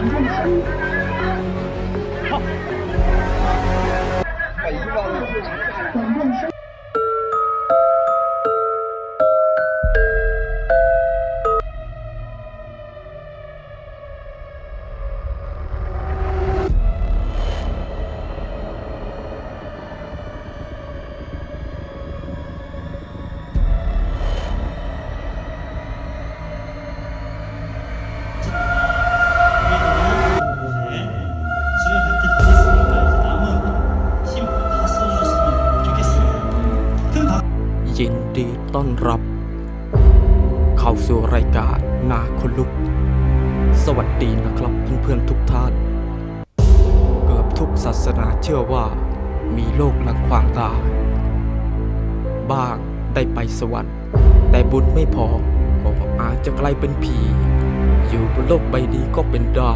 Thank you. เข้าสู่รายการนาคนลุก สวัสดีนะครับเพื่อนๆทุกท่าน เกือบทุกศาสนาเชื่อว่า มีโลกหลังความตายบ้างได้ไปสวรรค์ แต่บุญไม่พอก็อาจจะกลายเป็นผี อยู่บนโลกใบนี้ก็เป็นได้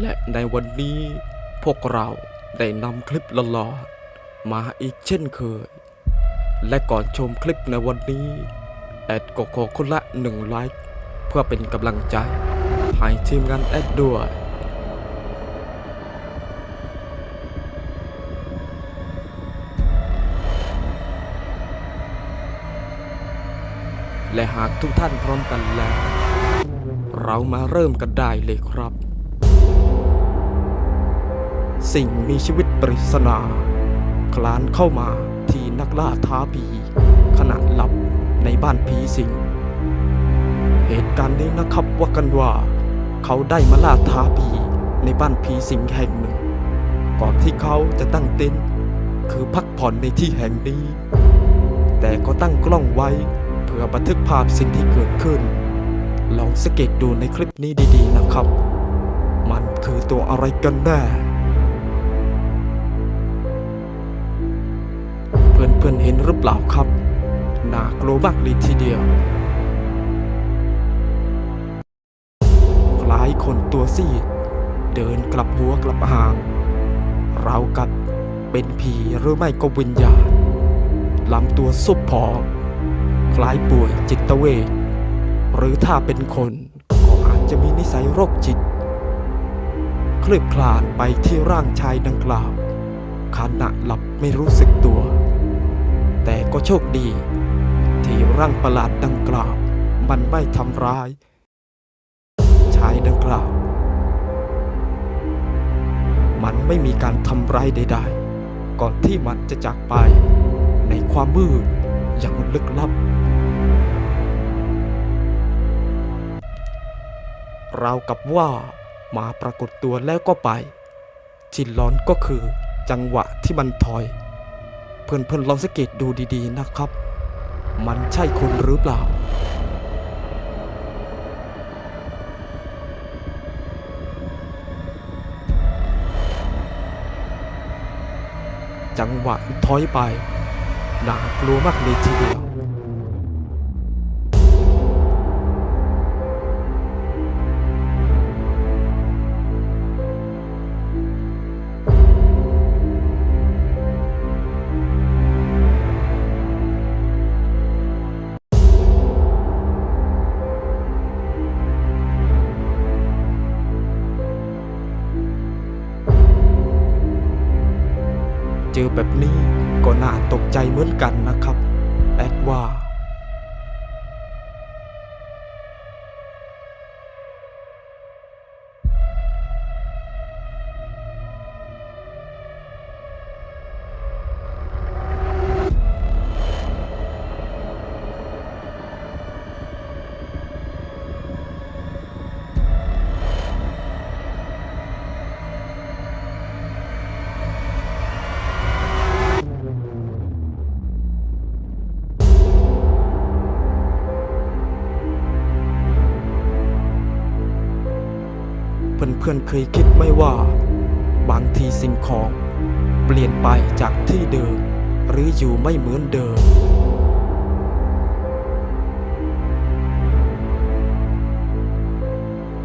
และในวันนี้พวกเราได้นำคลิปหลอนๆมาอีกเช่นเคย และก่อนชมคลิปในวันนี้ แอดก็ขอคนละหนึ่งไลค์เพื่อเป็นกำลังใจให้ทีมงานแอดด้วยและหากทุกท่านพร้อมกันแล้ว เรามาเริ่มกันได้เลยครับ สิ่งมีชีวิตปริศนา คลานเข้ามาที่นักล่าท้าผีขณะหลับ ในบ้านผีสิง เหตุการณ์นี้นะครับว่ากันว่า เขาได้มาล่าท้าผีในบ้านผีสิงแห่งหนึ่ง ก่อนที่เขาจะตั้งเต็นท์คือพักผ่อนในที่แห่งนี้ แต่ก็ตั้งกล้องไว้ เพื่อบันทึกภาพสิ่งที่เกิดขึ้น ลองสังเกตดูในคลิปนี้ดีๆนะครับ มันคือตัวอะไรกันแน่เพื่อนๆเห็นหรือเปล่าครับ น่ากลัวมากเลยทีเดียว คล้ายคนตัวซีดเดินกลับหัวกลับหาง เราวกับเป็นผีหรือไม่ก็วิญญาณลำตัวซุบผอมคล้ายป่วยจิตเวชหรือถ้าเป็นคนก็อาจจะมีนิสัยโรคจิตคลืบคลานไปที่ร่างชายดังกล่าวขณะหลับไม่รู้สึกตัว แต่ก็โชคดี ที่ร่างประหลาดดังกล่าว มันไม่ทำร้าย ชายดังกล่าว มันไม่มีการทำร้ายใดๆ ก่อนที่มันจะจากไปในความมืดอย่างลึกลับ ราวกับว่ามาปรากฏตัวแล้วก็ไปที่ร้อนก็คือจังหวะที่มันถอย เพื่อนๆลองสังเกตดูดีๆนะครับ มันใช่คุณหรือเปล่า จังหวะถอยไปน่ากลัวมากเลยทีเดียว เจอแบบนี้ก็น่าตกใจเหมือนกันนะครับ แอดว่า เพื่อนๆเคยคิดไหมว่า บางทีสิ่งของ เปลี่ยนไปจากที่เดิม หรืออยู่ไม่เหมือนเดิม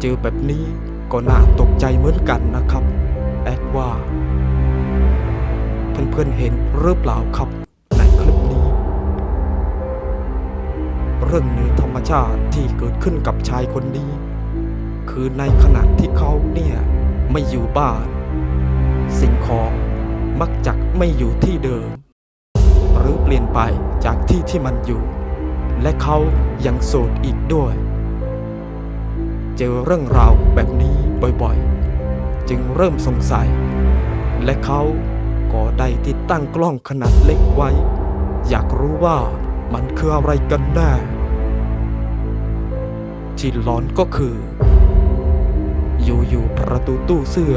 เจอแบบนี้ก็น่าตกใจเหมือนกันนะครับ แอดว่า เพื่อนๆเห็นหรือเปล่าครับในคลิปนี้ เรื่องเหนือธรรมชาติที่เกิดขึ้นกับชายคนนี้ คือในขณะที่เขาเนี่ยไม่อยู่บ้าน สิ่งของมักจะไม่อยู่ที่เดิม หรือเปลี่ยนไปจากที่ที่มันอยู่ และเขายังโสดอีกด้วย เจอเรื่องราวแบบนี้บ่อยๆ จึงเริ่มสงสัย และเขาก็ได้ติดตั้งกล้องขนาดเล็กไว้ อยากรู้ว่ามันคืออะไรกันแน่ที่หลอนก็คือ อยู่ๆประตูตู้เสื้อ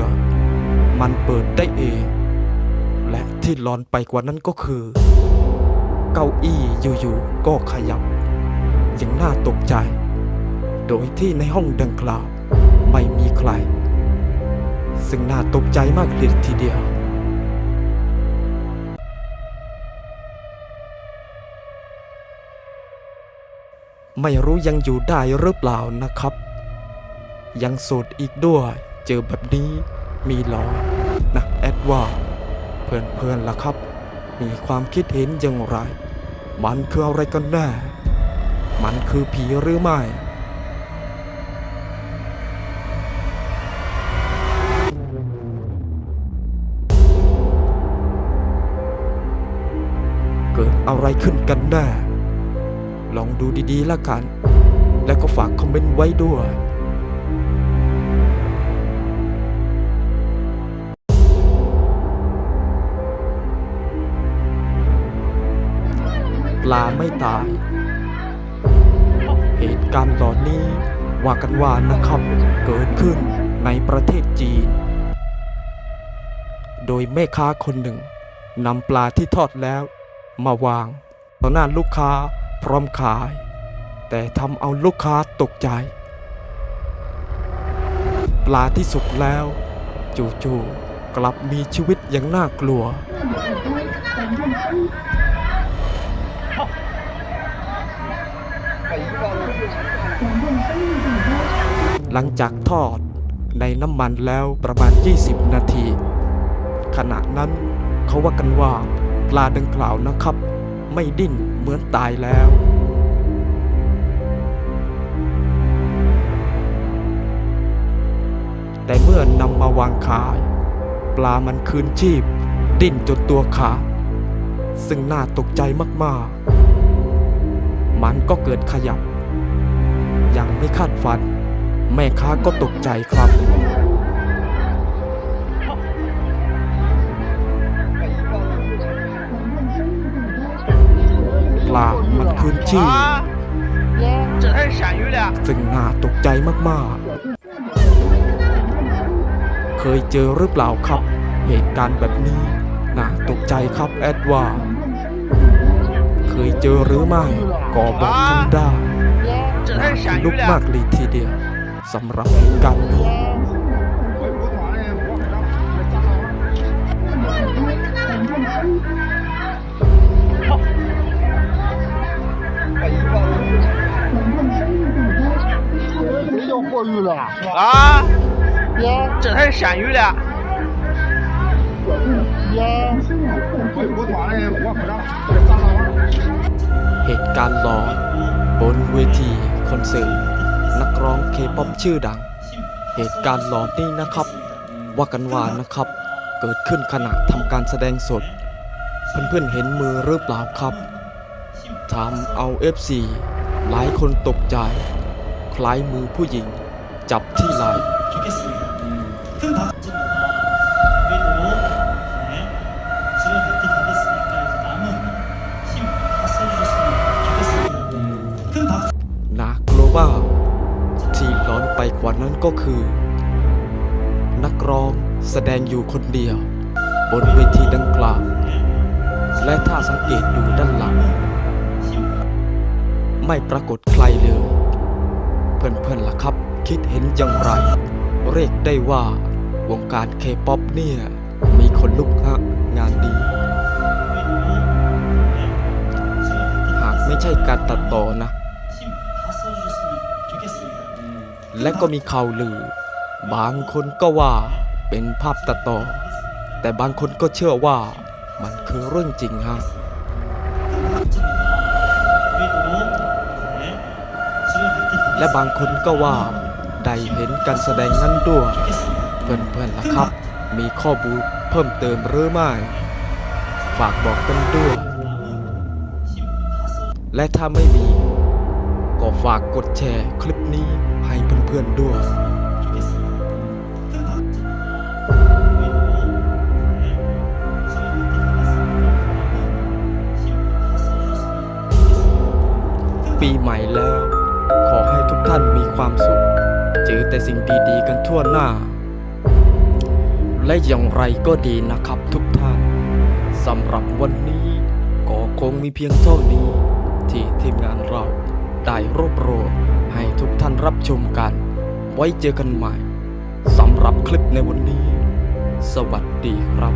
มันเปิดได้เอง และที่หลอนไปกว่านั้นก็คือ เก้าอี้อยู่ๆก็ขยับอย่างน่าตกใจ โดยที่ในห้องดังกล่าวไม่มีใคร ซึ่งน่าตกใจมากเลยทีเดียวไม่รู้ยังอยู่ได้หรือเปล่านะครับ ยังโสดอีกด้วย เจอแบบนี้มีหรอนะแอดว่า เพื่อนๆล่ะครับ มีความคิดเห็นอย่างไร มันคืออะไรกันแน่ มันคือผีหรือไม่เกิดอะไรขึ้นกันแน่ ลองดูดีๆละกัน แล้วก็ฝากคอมเมนต์ไว้ด้วย ปลาไม่ตาย เหตุการณ์ตอนนี้ว่ากันว่านะครับ เกิดขึ้นในประเทศจีน โดยแม่ค้าคนหนึ่งนำปลาที่ทอดแล้ว มาวางต่อหน้าลูกค้าพร้อมขาย แต่ทำเอาลูกค้าตกใจ ปลาที่สุกแล้วจู่ๆกลับมีชีวิตอย่างน่ากลัว หลังจากทอดในน้ำมันแล้วประมาณ 20 นาที ขณะนั้นเขาว่ากันว่าปลาดังกล่าวนะครับ ไม่ดิ้นเหมือนตายแล้วแต่เมื่อนำมาวางขาย ปลามันคืนชีพ ดิ้นจนตัวขาดซึ่งน่าตกใจมาก ๆันก็เกิดขยับ ยังไม่คาดฝัน แม่ค้าก็ตกใจครับ ปลามันคืนชีพซึ่งน่าตกใจมากๆ เคยเจอหรือเปล่าครับ เหตุการณ์แบบนี้ น่าตกใจครับแอดว่า เคยเจอหรือไม่ก็บอกกันได้ 这 น่า 才是 ขน 鳝 ลุ 鱼 ก 嘞！ มากเลยทีเดียวสำหรับเหตุการณ์นี้ 没要货运了，啊，这才是鳝鱼嘞！呀，我我抓的我不让，这咋了？ เหตุการณ์หลอนบนเวทีคอนเสิร์ตนักร้องเคป๊อปชื่อดัง เหตุการณ์หลอนนี้นะครับ ว่ากันว่านะครับ เกิดขึ้นขณะทำการแสดงสด เพื่อนๆเห็นมือหรือเปล่าครับทำเอา FC หลายคนตกใจ คล้ายมือผู้หญิง จับที่ไหล่ ไปกว่านั้นก็คือ นักร้องแสดงอยู่คนเดียว บนเวทีดังกล่าวและถ้าสังเกตดูด้านหลัง ไม่ปรากฏใครเลย เพื่อนๆล่ะครับ คิดเห็นอย่างไร เรียกได้ว่าวงการเคป๊อปเนี่ย มีคนลุกฮะงานดี หากไม่ใช่การตัดต่อนะ และก็มีข่าวลือ บางคนก็ว่าเป็นภาพตัดต่อ แต่บางคนก็เชื่อว่ามันคือเรื่องจริงฮะและบางคนก็ว่าได้เห็นการแสดงนั้นด้วยเพื่อนๆล่ะครับ มีข้อบูลเพิ่มเติมหรือไม่ ฝากบอกกันด้วย และถ้าไม่มี ก็ฝากกดแชร์คลิปนี้ ให้เพื่อนๆด้วยปีใหม่แล้ว ขอให้ทุกท่านมีความสุข เจอแต่สิ่งดีๆกันทั่วหน้า และอย่างไรก็ดีนะครับทุกท่านสำหรับวันนี้ก็คงมีเพียงเท่านี้ ที่ทีมงานเราได้รวบรวม ให้ทุกท่านรับชมกัน ไว้เจอกันใหม่สำหรับคลิปในวันนี้ สวัสดีครับ